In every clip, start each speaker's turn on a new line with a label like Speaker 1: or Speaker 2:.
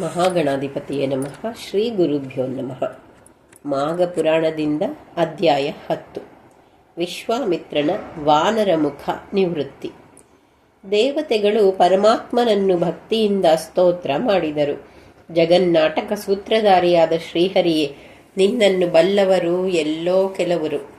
Speaker 1: ಮಹಾಗಣಾಧಿಪತಿಯೇ ನಮಃ. ಶ್ರೀ ಗುರುಭ್ಯೋ ನಮಃ. ಮಾಘ ಪುರಾಣದಿಂದ ಅಧ್ಯಾಯ ಹತ್ತು. ವಿಶ್ವಾಮಿತ್ರನ ವಾನರ ಮುಖ ನಿವೃತ್ತಿ. ದೇವತೆಗಳು ಪರಮಾತ್ಮನನ್ನು ಭಕ್ತಿಯಿಂದ ಸ್ತೋತ್ರ ಮಾಡಿದರು. ಜಗನ್ನಾಟಕ ಸೂತ್ರಧಾರಿಯಾದ ಶ್ರೀಹರಿಯೇ, ನಿನ್ನನ್ನು ಬಲ್ಲವರು ಎಲ್ಲೋ ಕೆಲವರು.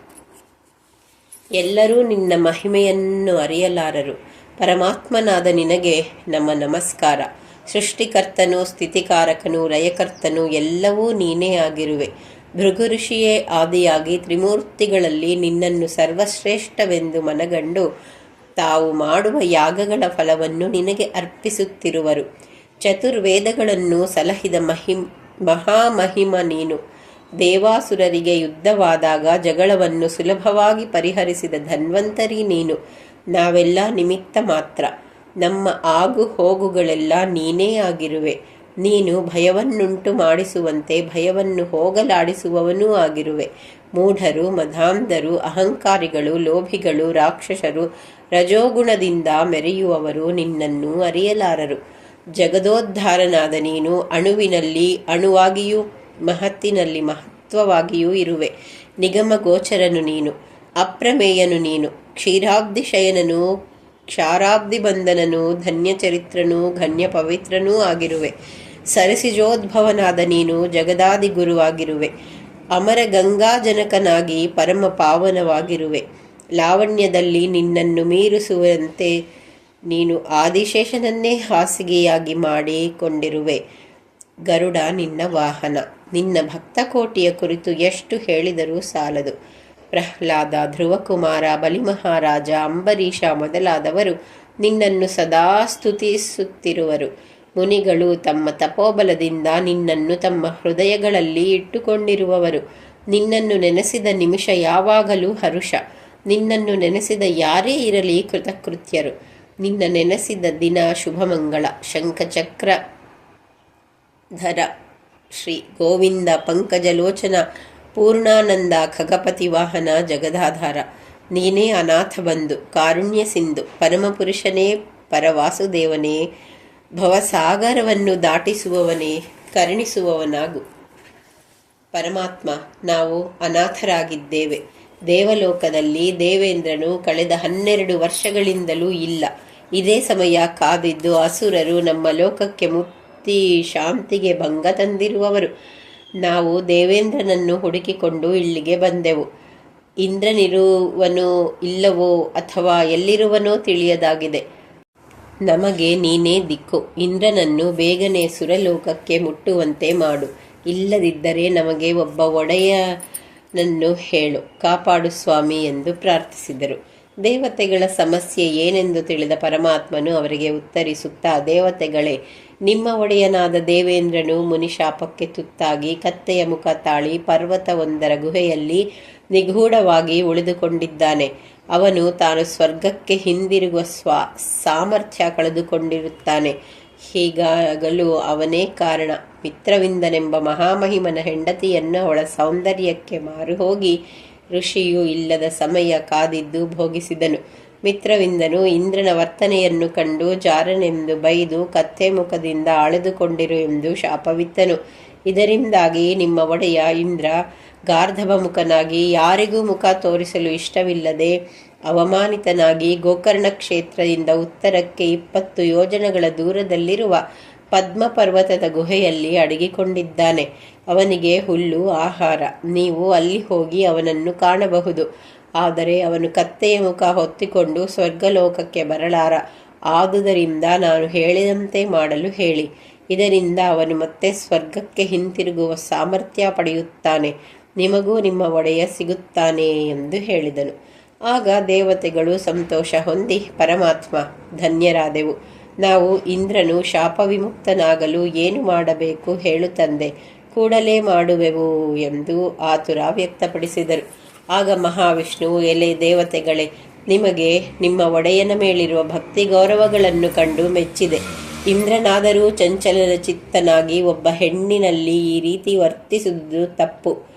Speaker 1: ಎಲ್ಲರೂ ನಿನ್ನ ಮಹಿಮೆಯನ್ನು ಅರಿಯಲಾರರು. ಪರಮಾತ್ಮನಾದ ನಿನಗೆ ನಮ್ಮ ನಮಸ್ಕಾರ. ಸೃಷ್ಟಿಕರ್ತನು, ಸ್ಥಿತಿಕಾರಕನು, ಲಯಕರ್ತನು ಎಲ್ಲವೂ ನೀನೇ ಆಗಿರುವೆ. ಭೃಗು ಋಷಿಯೇ ಆದಿಯಾಗಿ ತ್ರಿಮೂರ್ತಿಗಳಲ್ಲಿ ನಿನ್ನನ್ನು ಸರ್ವಶ್ರೇಷ್ಠವೆಂದು ಮನಗಂಡು ತಾವು ಮಾಡುವ ಯಾಗಗಳ ಫಲವನ್ನು ನಿನಗೆ ಅರ್ಪಿಸುತ್ತಿರುವರು. ಚತುರ್ವೇದಗಳನ್ನು ಸಲಹಿದ ಮಹಿಮ್, ಮಹಾಮಹಿಮ ನೀನು. ದೇವಾಸುರರಿಗೆ ಯುದ್ಧವಾದಾಗ ಜಗಳವನ್ನು ಸುಲಭವಾಗಿ ಪರಿಹರಿಸಿದ ಧನ್ವಂತರಿ ನೀನು. ನಾವೆಲ್ಲ ನಿಮಿತ್ತ ಮಾತ್ರ. ನಮ್ಮ ಆಗು ಹೋಗುಗಳೆಲ್ಲ ನೀನೇ ಆಗಿರುವೆ. ನೀನು ಭಯವನ್ನುಂಟು ಮಾಡಿಸುವಂತೆ ಭಯವನ್ನು ಹೋಗಲಾಡಿಸುವವನೂ ಆಗಿರುವೆ. ಮೂಢರು, ಮಧಾಂಧರು, ಅಹಂಕಾರಿಗಳು, ಲೋಭಿಗಳು, ರಾಕ್ಷಸರು, ರಜೋಗುಣದಿಂದ ಮೆರೆಯುವವರು ನಿನ್ನನ್ನು ಅರಿಯಲಾರರು. ಜಗದೋದ್ಧಾರನಾದ ನೀನು ಅಣುವಿನಲ್ಲಿ, ಅಣುವಾಗಿಯೂ ಮಹತ್ತಿನಲ್ಲಿ ಮಹತ್ವವಾಗಿಯೂ ಇರುವೆ. ನಿಗಮ ಗೋಚರನು ನೀನು, ಅಪ್ರಮೇಯನು ನೀನು ಕ್ಷೀರಾಬ್ಧಿಶಯನನು ಕ್ಷಾರಾಬ್ಧಿ ಬಂಧನನು ಧನ್ಯಚರಿತ್ರನೂ ಘನ್ಯ ಪವಿತ್ರನೂ ಆಗಿರುವೆ. ಸರಸಿಜೋದ್ಭವನಾದ ನೀನು ಜಗದಾದಿ ಗುರುವಾಗಿರುವೆ ಅಮರ ಗಂಗಾಜನಕನಾಗಿ ಪರಮ ಪಾವನವಾಗಿರುವೆ ಲಾವಣ್ಯದಲ್ಲಿ ನಿನ್ನನ್ನು ಮೀರಿಸುವಂತೆ ನೀನು ಆದಿಶೇಷನನ್ನೇ ಹಾಸಿಗೆಯಾಗಿ ಮಾಡಿಕೊಂಡಿರುವೆ. ಗರುಡ ನಿನ್ನ ವಾಹನ. ನಿನ್ನ ಭಕ್ತಕೋಟಿಯ ಕುರಿತು ಎಷ್ಟು ಹೇಳಿದರೂ ಸಾಲದು. ಪ್ರಹ್ಲಾದ ಧ್ರುವಕುಮಾರ, ಬಲಿಮಹಾರಾಜ, ಅಂಬರೀಷ ಮೊದಲಾದವರು ನಿನ್ನನ್ನು ಸದಾ ಸ್ತುತಿಸುತ್ತಿರುವರು. ಮುನಿಗಳು ತಮ್ಮ ತಪೋಬಲದಿಂದ ನಿನ್ನನ್ನು ತಮ್ಮ ಹೃದಯಗಳಲ್ಲಿ ಇಟ್ಟುಕೊಂಡಿರುವವರು. ನಿನ್ನನ್ನು ನೆನೆಸಿದ ನಿಮಿಷ ಯಾವಾಗಲೂ ಹರುಷ. ನಿನ್ನನ್ನು ನೆನೆಸಿದ ಯಾರೇ ಇರಲಿ ಕೃತಕೃತ್ಯರು. ನಿನ್ನ ನೆನೆಸಿದ ದಿನ ಶುಭಮಂಗಳ. ಶಂಖಚಕ್ರ ಧರ ಶ್ರೀ ಗೋವಿಂದ ಪಂಕಜಲೋಚನ ಪೂರ್ಣಾನಂದ ಖಗಪತಿ ವಾಹನ ಜಗದಾಧಾರ. ನೀನೇ ಅನಾಥ ಬಂಧು ಕಾರುಣ್ಯ ಸಿಂಧು, ಪರಮಪುರುಷನೇ, ಪರವಾಸುದೇವನೇ, ಭವಸಾಗರವನ್ನು ದಾಟಿಸುವವನೇ, ಕರುಣಿಸುವವನಾಗು. ಪರಮಾತ್ಮ, ನಾವು ಅನಾಥರಾಗಿದ್ದೇವೆ. ದೇವಲೋಕದಲ್ಲಿ ದೇವೇಂದ್ರನು ಕಳೆದ ಹನ್ನೆರಡು ವರ್ಷಗಳಿಂದಲೂ ಇಲ್ಲ. ಇದೇ ಸಮಯ ಕಾದಿದ್ದು ಅಸುರರು ನಮ್ಮ ಲೋಕಕ್ಕೆ ಮುಕ್ತಿ, ಶಾಂತಿಗೆ ಭಂಗ ತಂದಿರುವವರು. ನಾವು ದೇವೇಂದ್ರನನ್ನು ಹುಡುಕಿಕೊಂಡು ಇಲ್ಲಿಗೆ ಬಂದೆವು. ಇಂದ್ರನಿರುವನೋ ಇಲ್ಲವೋ ಅಥವಾ ಎಲ್ಲಿರುವನೋ ತಿಳಿಯದಾಗಿದೆ. ನಮಗೆ ನೀನೇ ದಿಕ್ಕು. ಇಂದ್ರನನ್ನು ಬೇಗನೆ ಸುರಲೋಕಕ್ಕೆ ಮುಟ್ಟುವಂತೆ ಮಾಡು. ಇಲ್ಲದಿದ್ದರೆ ನಮಗೆ ಒಬ್ಬ ಒಡೆಯನನ್ನು ಹೇಳು. ಕಾಪಾಡು ಸ್ವಾಮಿ ಎಂದು ಪ್ರಾರ್ಥಿಸಿದರು. ದೇವತೆಗಳ ಸಮಸ್ಯೆ ಏನೆಂದು ತಿಳಿದ ಪರಮಾತ್ಮನು ಅವರಿಗೆ ಉತ್ತರಿಸುತ್ತಾ, ದೇವತೆಗಳೇ ನಿಮ್ಮ ಒಡೆಯನಾದ ದೇವೇಂದ್ರನು ಮುನಿಶಾಪಕ್ಕೆ ತುತ್ತಾಗಿ ಕತ್ತೆಯ ಮುಖ ತಾಳಿ ಪರ್ವತವೊಂದರ ಗುಹೆಯಲ್ಲಿ ನಿಗೂಢವಾಗಿ ಉಳಿದುಕೊಂಡಿದ್ದಾನೆ. ಅವನು ತಾನು ಸ್ವರ್ಗಕ್ಕೆ ಹಿಂದಿರುಗುವ ಸ್ವ, ಸಾಮರ್ಥ್ಯ ಕಳೆದುಕೊಂಡಿರುತ್ತಾನೆ. ಹೀಗಾಗಲು ಅವನೇ ಕಾರಣ. ಮಿತ್ರವಿಂದನೆಂಬ ಮಹಾಮಹಿಮನ ಹೆಂಡತಿಯನ್ನು ಅವಳ ಸೌಂದರ್ಯಕ್ಕೆ ಮಾರು ಹೋಗಿ ಋಷಿಯು ಇಲ್ಲದ ಸಮಯ ಕಾದಿದ್ದು ಭೋಗಿಸಿದನು. ಮಿತ್ರವಿಂದನು, ಇಂದ್ರನ ವರ್ತನೆಯನ್ನು ಕಂಡು ಜಾರನೆಂದು ಬೈದು ಕತ್ತೆ ಮುಖದಿಂದ ಅಳೆದುಕೊಂಡಿರು ಎಂದು ಶಾಪವಿತ್ತನು. ಇದರಿಂದಾಗಿ ನಿಮ್ಮ ಒಡೆಯ ಇಂದ್ರ ಗಾರ್ಧವ ಮುಖನಾಗಿ ಯಾರಿಗೂ ಮುಖ ತೋರಿಸಲು ಇಷ್ಟವಿಲ್ಲದೆ ಅವಮಾನಿತನಾಗಿ ಗೋಕರ್ಣ ಕ್ಷೇತ್ರದಿಂದ ಉತ್ತರಕ್ಕೆ ಇಪ್ಪತ್ತು ಯೋಜನಗಳ ದೂರದಲ್ಲಿರುವ ಪದ್ಮ ಪರ್ವತದ ಗುಹೆಯಲ್ಲಿ ಅಡಗಿಕೊಂಡಿದ್ದಾನೆ. ಅವನಿಗೆ ಹುಲ್ಲು, ಆಹಾರ, ನೀವು ಅಲ್ಲಿ ಹೋಗಿ ಅವನನ್ನು ಕಾಣಬಹುದು. ಆದರೆ ಅವನು ಕತ್ತೆಯ ಮುಖ ಹೊತ್ತಿಕೊಂಡು ಸ್ವರ್ಗಲೋಕಕ್ಕೆ ಬರಲಾರ. ಆದುದರಿಂದ ನಾನು ಹೇಳಿದಂತೆ ಮಾಡಲು ಹೇಳಿ. ಇದರಿಂದ ಅವನು ಮತ್ತೆ ಸ್ವರ್ಗಕ್ಕೆ ಹಿಂತಿರುಗುವ ಸಾಮರ್ಥ್ಯ ಪಡೆಯುತ್ತಾನೆ. ನಿಮಗೂ ನಿಮ್ಮ ಒಡೆಯ ಸಿಗುತ್ತಾನೆ ಎಂದು ಹೇಳಿದನು. ಆಗ ದೇವತೆಗಳು ಸಂತೋಷ ಹೊಂದಿ, ಪರಮಾತ್ಮ, ಧನ್ಯರಾದೆವು. ನಾವು ಇಂದ್ರನು ಶಾಪ ವಿಮುಕ್ತನಾಗಲು ಏನು ಮಾಡಬೇಕು ಹೇಳುತ್ತಂದೆ ಕೂಡಲೇ ಮಾಡುವೆವು ಎಂದು ಆತುರ ವ್ಯಕ್ತಪಡಿಸಿದರು. ಆಗ ಮಹಾವಿಷ್ಣುವು ಎಲೆ ದೇವತೆಗಳೇ, ನಿಮಗೆ ನಿಮ್ಮ ಒಡೆಯನ ಮೇಲಿರುವ ಭಕ್ತಿ ಗೌರವಗಳನ್ನು ಕಂಡು ಮೆಚ್ಚಿದೆ. ಇಂದ್ರನಾದರೂ ಚಂಚಲನ ಚಿತ್ತನಾಗಿ ಒಬ್ಬ ಹೆಣ್ಣಿನಲ್ಲಿ ಈ ರೀತಿ ವರ್ತಿಸುವುದು ತಪ್ಪು.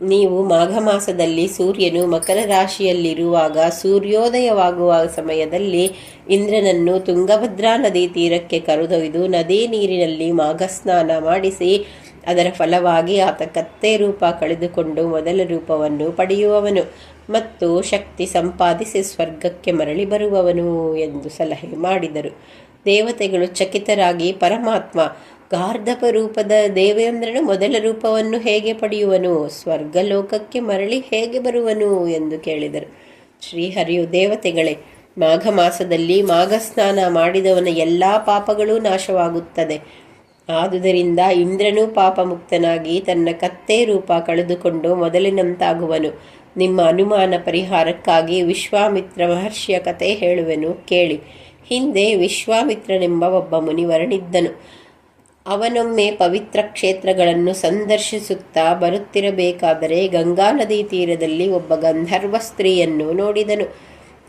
Speaker 1: ನೀವು ಮಾಘ ಮಾಸದಲ್ಲಿ ಸೂರ್ಯನು ಮಕರ ರಾಶಿಯಲ್ಲಿರುವಾಗ ಸೂರ್ಯೋದಯವಾಗುವ ಸಮಯದಲ್ಲಿ ಇಂದ್ರನನ್ನು ತುಂಗಭದ್ರಾ ನದಿ ತೀರಕ್ಕೆ ಕರೆದೊಯ್ದು ನದಿ ನೀರಿನಲ್ಲಿ ಮಾಘ ಸ್ನಾನ ಮಾಡಿಸಿ ಅದರ ಫಲವಾಗಿ ಆತ ಕತ್ತೆ ರೂಪ ಕಳೆದುಕೊಂಡು ಮೊದಲ ರೂಪವನ್ನು ಪಡೆಯುವವನು ಮತ್ತು ಶಕ್ತಿ ಸಂಪಾದಿಸಿ ಸ್ವರ್ಗಕ್ಕೆ ಮರಳಿ ಬರುವವನು ಎಂದು ಸಲಹೆ ಮಾಡಿದರು. ದೇವತೆಗಳು ಚಕಿತರಾಗಿ ಪರಮಾತ್ಮ ಗಾರ್ಧಪ ರೂಪದ ದೇವೇಂದ್ರನು ಮೊದಲ ರೂಪವನ್ನು ಹೇಗೆ ಪಡೆಯುವನು? ಸ್ವರ್ಗಲೋಕಕ್ಕೆ ಮರಳಿ ಹೇಗೆ ಬರುವನು ಎಂದು ಕೇಳಿದರು. ಶ್ರೀಹರಿಯು, ದೇವತೆಗಳೇ ಮಾಘ ಮಾಸದಲ್ಲಿ ಮಾಘ ಸ್ನಾನ ಮಾಡಿದವನ ಎಲ್ಲ ಪಾಪಗಳೂ ನಾಶವಾಗುತ್ತದೆ. ಆದುದರಿಂದ ಇಂದ್ರನು ಪಾಪ ಮುಕ್ತನಾಗಿ ತನ್ನ ಕತ್ತೆ ರೂಪ ಕಳೆದುಕೊಂಡು ಮೊದಲಿನಂತಾಗುವನು. ನಿಮ್ಮ ಅನುಮಾನ ಪರಿಹಾರಕ್ಕಾಗಿ ವಿಶ್ವಾಮಿತ್ರ ಮಹರ್ಷಿಯ ಕತೆ ಹೇಳುವೆನು, ಕೇಳಿ. ಹಿಂದೆ ವಿಶ್ವಾಮಿತ್ರನೆಂಬ ಒಬ್ಬ ಮುನಿವರನಿದ್ದನು. ಅವನೊಮ್ಮೆ ಪವಿತ್ರ ಕ್ಷೇತ್ರಗಳನ್ನು ಸಂದರ್ಶಿಸುತ್ತಾ ಬರುತ್ತಿರಬೇಕಾದರೆ ಗಂಗಾ ನದಿ ತೀರದಲ್ಲಿ ಒಬ್ಬ ಗಂಧರ್ವ ಸ್ತ್ರೀಯನ್ನು ನೋಡಿದನು.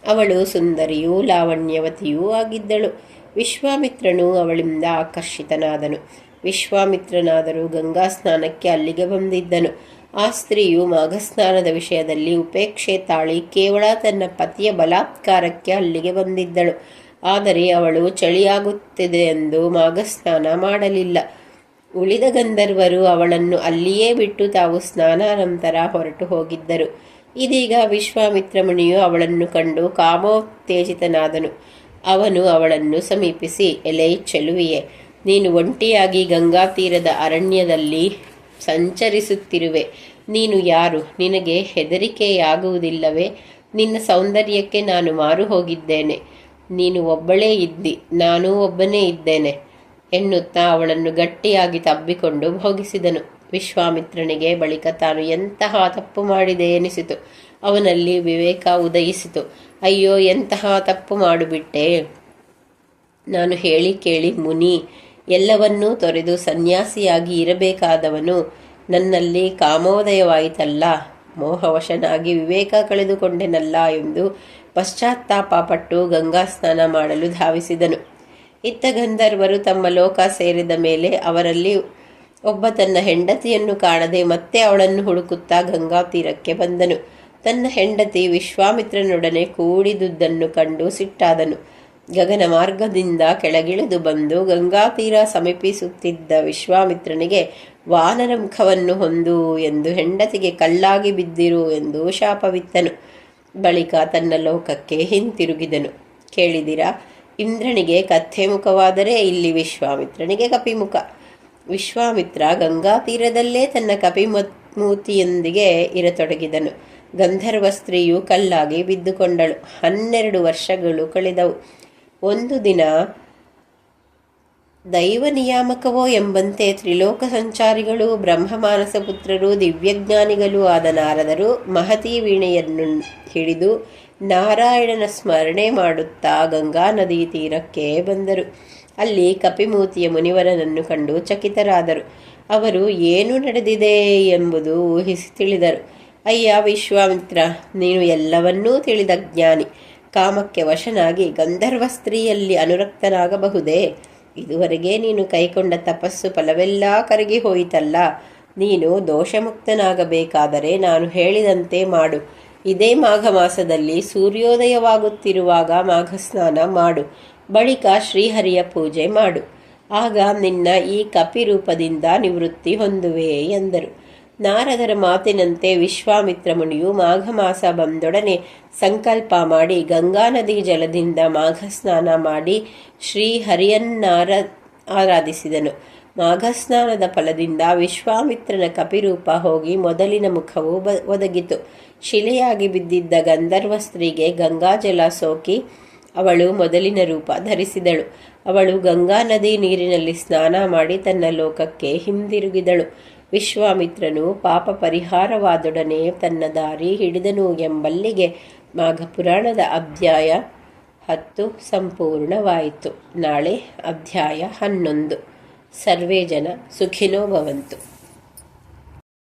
Speaker 1: ಅವಳು ಸುಂದರಿಯೂ ಲಾವಣ್ಯವತಿಯೂ ಆಗಿದ್ದಳು. ವಿಶ್ವಾಮಿತ್ರನು ಅವಳಿಂದ ಆಕರ್ಷಿತನಾದನು. ವಿಶ್ವಾಮಿತ್ರನಾದರೂ ಗಂಗಾ ಸ್ನಾನಕ್ಕೆ ಅಲ್ಲಿಗೆ ಬಂದಿದ್ದನು. ಆ ಸ್ತ್ರೀಯು ಮಾಘಸ್ನಾನದ ವಿಷಯದಲ್ಲಿ ಉಪೇಕ್ಷೆ ತಾಳಿ ಕೇವಲ ತನ್ನ ಪತಿಯ ಬಲಾತ್ಕಾರಕ್ಕೆ ಅಲ್ಲಿಗೆ ಬಂದಿದ್ದಳು. ಆದರೆ ಅವಳು ಚಳಿಯಾಗುತ್ತಿದೆ ಎಂದು ಮಾಘಸ್ನಾನ ಮಾಡಲಿಲ್ಲ. ಉಳಿದ ಗಂಧರ್ವರು ಅವಳನ್ನು ಅಲ್ಲಿಯೇ ಬಿಟ್ಟು ತಾವು ಸ್ನಾನಾನಂತರ ಹೊರಟು ಹೋಗಿದ್ದರು. ಇದೀಗ ವಿಶ್ವಾಮಿತ್ರ ಮುನಿಯು ಅವಳನ್ನು ಕಂಡು ಕಾಮೋತ್ತೇಜಿತನಾದನು. ಅವನು ಅವಳನ್ನು ಸಮೀಪಿಸಿ, ಎಲೆ ಚೆಲುವಿಯೆ, ನೀನು ಒಂಟಿಯಾಗಿ ಗಂಗಾ ತೀರದ ಅರಣ್ಯದಲ್ಲಿ ಸಂಚರಿಸುತ್ತಿರುವೆ. ನೀನು ಯಾರು? ನಿನಗೆ ಹೆದರಿಕೆಯಾಗುವುದಿಲ್ಲವೇ? ನಿನ್ನ ಸೌಂದರ್ಯಕ್ಕೆ ನಾನು ಮಾರು ಹೋಗಿದ್ದೇನೆ ನೀನು ಒಬ್ಬಳೇ ಇದ್ದಿ, ನಾನೂ ಒಬ್ಬನೇ ಇದ್ದೇನೆ ಎನ್ನುತ್ತಾ ಅವಳನ್ನು ಗಟ್ಟಿಯಾಗಿ ತಬ್ಬಿಕೊಂಡು ಭೋಗಿಸಿದನು. ವಿಶ್ವಾಮಿತ್ರನಿಗೆ ಬಳಿಕ ತಾನು ಎಂತಹ ತಪ್ಪು ಮಾಡಿದೆ ಎನಿಸಿತು. ಅವನಲ್ಲಿ ವಿವೇಕ ಉದಯಿಸಿತು. ಅಯ್ಯೋ, ಎಂತಹ ತಪ್ಪು ಮಾಡಿಬಿಟ್ಟೆ? ನಾನು ಹೇಳಿ ಕೇಳಿ, ಮುನಿ, ಎಲ್ಲವನ್ನೂ ತೊರೆದು ಸನ್ಯಾಸಿಯಾಗಿ ಇರಬೇಕಾದವನು ನನ್ನಲ್ಲಿ ಕಾಮೋದಯವಾಯಿತಲ್ಲ. ಮೋಹವಶನಾಗಿ ವಿವೇಕ ಕಳೆದುಕೊಂಡೆನಲ್ಲ ಎಂದು ಪಶ್ಚಾತ್ತಾಪಪಟ್ಟು ಗಂಗಾ ಸ್ನಾನ ಮಾಡಲು ಧಾವಿಸಿದನು. ಇತ್ತ ಗಂಧರ್ವರು ತಮ್ಮ ಲೋಕ ಸೇರಿದ ಮೇಲೆ ಅವರಲ್ಲಿ ಒಬ್ಬ ತನ್ನ ಹೆಂಡತಿಯನ್ನು ಕಾಣದೆ ಮತ್ತೆ ಅವಳನ್ನು ಹುಡುಕುತ್ತಾ ಗಂಗಾ ತೀರಕ್ಕೆ ಬಂದನು. ತನ್ನ ಹೆಂಡತಿ ವಿಶ್ವಾಮಿತ್ರನೊಡನೆ ಕೂಡಿದುದನ್ನು ಕಂಡು ಸಿಟ್ಟಾದನು. ಗಗನ ಮಾರ್ಗದಿಂದ ಕೆಳಗಿಳಿದು ಬಂದು ಗಂಗಾ ತೀರ ಸಮೀಪಿಸುತ್ತಿದ್ದ ವಿಶ್ವಾಮಿತ್ರನಿಗೆ ವಾನರ ಮುಖವನ್ನು ಹೊಂದು ಎಂದು ಹೆಂಡತಿಗೆ ಕಲ್ಲಾಗಿ ಬಿದ್ದಿರು ಎಂದು ಶಾಪವಿತ್ತನು. ಬಳಿಕ ತನ್ನ ಲೋಕಕ್ಕೆ ಹಿಂತಿರುಗಿದನು. ಕೇಳಿದಿರಾ? ಇಂದ್ರನಿಗೆ ಕಥೆ ಮುಖವಾದರೆ ಇಲ್ಲಿ ವಿಶ್ವಾಮಿತ್ರನಿಗೆ ಕಪಿಮುಖ. ವಿಶ್ವಾಮಿತ್ರ ಗಂಗಾ ತೀರದಲ್ಲೇ ತನ್ನ ಕಪಿಮೂತಿಯೊಂದಿಗೆ ಇರತೊಡಗಿದನು. ಗಂಧರ್ವ ಸ್ತ್ರೀಯು ಕಲ್ಲಾಗಿ ಬಿದ್ದುಕೊಂಡಳು. ಹನ್ನೆರಡು ವರ್ಷಗಳು ಕಳೆದವು. ಒಂದು ದಿನ ದೈವ ನಿಯಾಮಕವೋ ಎಂಬಂತೆ ತ್ರಿಲೋಕ ಸಂಚಾರಿಗಳು ಬ್ರಹ್ಮಮಾನಸ ಪುತ್ರರು ದಿವ್ಯಜ್ಞಾನಿಗಳು ಆದ ನಾರದರು ಮಹತಿ ವೀಣೆಯನ್ನು ಹಿಡಿದು ನಾರಾಯಣನ ಸ್ಮರಣೆ ಮಾಡುತ್ತಾ ಗಂಗಾ ನದಿ ತೀರಕ್ಕೆ ಬಂದರು. ಅಲ್ಲಿ ಕಪಿಮೂತಿಯ ಮುನಿವರನನ್ನು ಕಂಡು ಚಕಿತರಾದರು. ಅವರು, ಏನು ನಡೆದಿದೆ? ಎಂಬುದು ಊಹಿಸಿ ತಿಳಿದರು. ಅಯ್ಯ ವಿಶ್ವಾಮಿತ್ರ, ನೀನು ಎಲ್ಲವನ್ನೂ ತಿಳಿದ ಜ್ಞಾನಿ. ಕಾಮಕ್ಕೆ ವಶನಾಗಿ ಗಂಧರ್ವ ಸ್ತ್ರೀಯಲ್ಲಿ ಅನುರಕ್ತನಾಗಬಹುದೇ? ಇದುವರೆಗೆ ನೀನು ಕೈಕೊಂಡ ತಪಸ್ಸು ಫಲವೆಲ್ಲ ಕರಗಿ ಹೋಯಿತಲ್ಲ. ನೀನು ದೋಷಮುಕ್ತನಾಗಬೇಕಾದರೆ ನಾನು ಹೇಳಿದಂತೆ ಮಾಡು. ಇದೇ ಮಾಘ ಮಾಸದಲ್ಲಿ ಸೂರ್ಯೋದಯವಾಗುತ್ತಿರುವಾಗ ಮಾಘ ಸ್ನಾನ ಮಾಡು. ಬಳಿಕ ಶ್ರೀಹರಿಯ ಪೂಜೆ ಮಾಡು. ಆಗ ನಿನ್ನ ಈ ಕಪಿರೂಪದಿಂದ ನಿವೃತ್ತಿ ಹೊಂದುವೆ ಎಂದರು. ನಾರದರ ಮಾತಿನಂತೆ ವಿಶ್ವಾಮಿತ್ರ ಮುನಿಯು ಮಾಘ ಮಾಸ ಬಂದೊಡನೆ ಸಂಕಲ್ಪ ಮಾಡಿ ಗಂಗಾ ನದಿ ಜಲದಿಂದ ಮಾಘ ಸ್ನಾನ ಮಾಡಿ ಶ್ರೀ ಹರಿಯನ್ನಾರ ಆರಾಧಿಸಿದನು. ಮಾಘಸ್ನಾನದ ಫಲದಿಂದ ವಿಶ್ವಾಮಿತ್ರನ ಕಪಿರೂಪ ಹೋಗಿ ಮೊದಲಿನ ಮುಖವು ಬ, ಒದಗಿತು. ಶಿಲೆಯಾಗಿ ಬಿದ್ದಿದ್ದ ಗಂಧರ್ವ ಸ್ತ್ರೀಗೆ ಗಂಗಾಜಲ ಸೋಕಿ ಅವಳು ಮೊದಲಿನ ರೂಪ ಧರಿಸಿದಳು. ಅವಳು ಗಂಗಾ ನದಿ ನೀರಿನಲ್ಲಿ ಸ್ನಾನ ಮಾಡಿ ತನ್ನ ಲೋಕಕ್ಕೆ ಹಿಂದಿರುಗಿದಳು. ವಿಶ್ವಾಮಿತ್ರನು ಪಾಪ ಪರಿಹಾರವಾದೊಡನೆ ತನ್ನ ದಾರಿ ಹಿಡಿದನು ಎಂಬಲ್ಲಿಗೆ ಮಾಘಪುರಾಣದ ಅಧ್ಯಾಯ ಹತ್ತು ಸಂಪೂರ್ಣವಾಯಿತು. ನಾಳೆ ಅಧ್ಯಾಯ ಹನ್ನೊಂದು. ಸರ್ವೇ ಜನ ಸುಖಿನೋ ಭವಂತು.